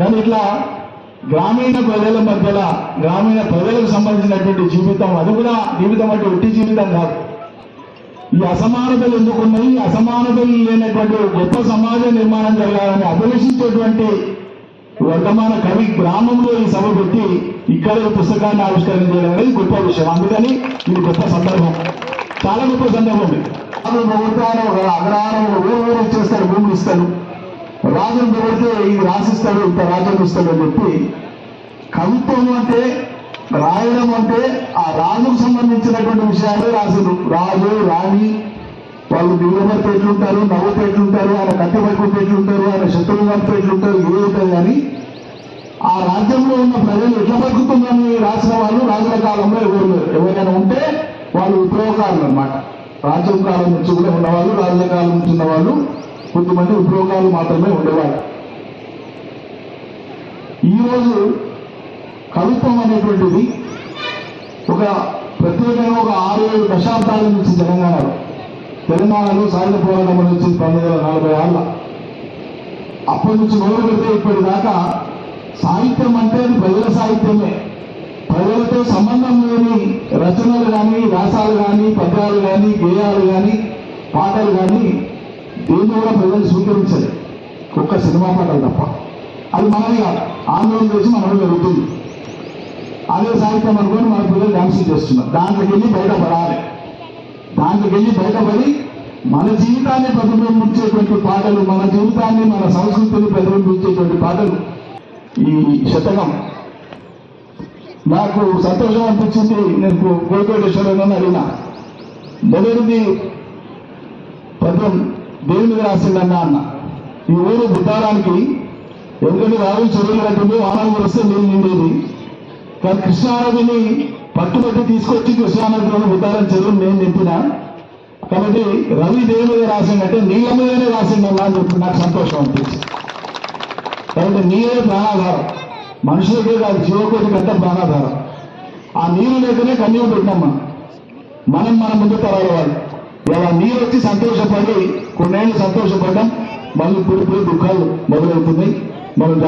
కానీ ఇట్లా గ్రామీణ ప్రజల మధ్యలో గ్రామీణ ప్రజలకు సంబంధించినటువంటి జీవితం అది కూడా జీవితం అంటే ఒట్టి జీవితం కాదు. ఈ అసమానతలు ఎందుకున్నాయి? ఈ అసమానతలు లేనటువంటి గొప్ప సమాజ నిర్మాణం జరగాలని అభిలషించేటువంటి వర్తమాన కవి గ్రామంలో ఈ సభ పెట్టి ఇక్కడ పుస్తకాన్ని ఆవిష్కరణ చేయడం అనేది గొప్ప విషయం. అందుకని ఇది గొప్ప సందర్భం. చాలా గొప్ప సందర్భం ఇది. ప్రభుత్వాలు ఒక అగ్రహారం ఊరు ఊరు ఇచ్చేస్తాడు భూములు ఇస్తారు. రాజం పెడితే ఇది రాసిస్తాడు ఇంత రాజం ఇస్తాడు అని చెప్పి కవిత్వం అంటే రాయడం అంటే ఆ రాజుకు సంబంధించినటువంటి విషయాలే రాసిండు రాజు రాణి వాళ్ళు దిగుబడితే ఎట్లుంటారు నవ్వుతే ఎట్లుంటారు ఆయన కత్తి పట్టుకుంటూ ఎట్లుంటారు ఆయన శత్రువు పడితే ఎట్లుంటారు ఏ కానీ ఆ రాజ్యంలో ఉన్న ప్రజలు ఎట్లా బతుకుతుందని రాసిన వాళ్ళు రాజుల కాలంలో ఎవరు ఎవరైనా ఉంటే వాళ్ళు విప్లవకారులు అన్నమాట. రాజ్యం కాలం నుంచి కూడా ఉన్నవాళ్ళు రాజుల కాలం నుంచి ఉన్నవాళ్ళు కొంతమంది ఉద్యోగాలు మాత్రమే ఉండేవారు. ఈరోజు కవిత్వం అనేటువంటిది ఒక ప్రత్యేకంగా ఒక ఆరు ఏడు దశాబ్దాల నుంచి తెలంగాణలో. తెలంగాణలో సాయుధ పోరాటం నుంచి పంతొమ్మిది వందల నలభై ఆళ్ళ అప్పటి నుంచి మొదలు పెడితే ఇప్పటిదాకా సాహిత్యం అంటే అది ప్రజల సాహిత్యమే. ప్రజలతో సంబంధం లేని రచనలు కానీ వ్యాసాలు కానీ పద్యాలు కానీ గేయాలు కానీ పాటలు కానీ దేన్ని కూడా ప్రజలు స్వీకరించలేదు. ఒక్క సినిమా పాటలు తప్ప. అది మనది కాదు. ఆందోళన చేసి మనలో జరుగుతుంది అదే సాహిత్యం అనుకొని మన పిల్లలు డాన్స్ చేస్తున్నారు. దాంట్లోకి వెళ్ళి బయటపడాలి. దాంట్లోకి వెళ్ళి బయటపడి మన జీవితాన్ని ప్రతిబింబించేటువంటి పాటలు మన జీవితాన్ని మన సంస్కృతిని ప్రతిబింబించేటువంటి పాటలు ఈ శతకం. నాకు సంతోషం అనిపించింది. నేను కోరికోటేశ్వరని అడిగిన. మొదటిది పద్యం దేవుని మీద రాసిందన్నా అన్న. ఈ ఊరు బుద్ధారానికి ఎందుకంటే రావులు చెరువులు కట్టింది వాహనాలు వస్తే నీళ్ళు నిండేది. కానీ కృష్ణానదిని పట్టుబట్టి తీసుకొచ్చి కృష్ణానదిలోని బుద్ధారం చెరువు నేను నింపిన. కాబట్టి రవి దేవుని మీద రాసిందంటే నీళ్ళ మీదనే రాసిందన్నా అని చెప్పి నాకు సంతోషం అనిపించింది కాబట్టి నీరే ప్రాణాధారం. మనుషులకే కాదు జీవకోటి కంటే ప్రాణాధారం. ఆ నీరు లేకనే కన్యూ పెట్టినాం మనం. మనం మన ముందు తరాల వాళ్ళు. ఇలా నీరు వచ్చి సంతోషపడి కొన్నేళ్ళు సంతోషపడ్డాం మళ్ళీ ఇప్పుడు ఇప్పుడు దుఃఖాలు మొదలవుతున్నాయి. మనం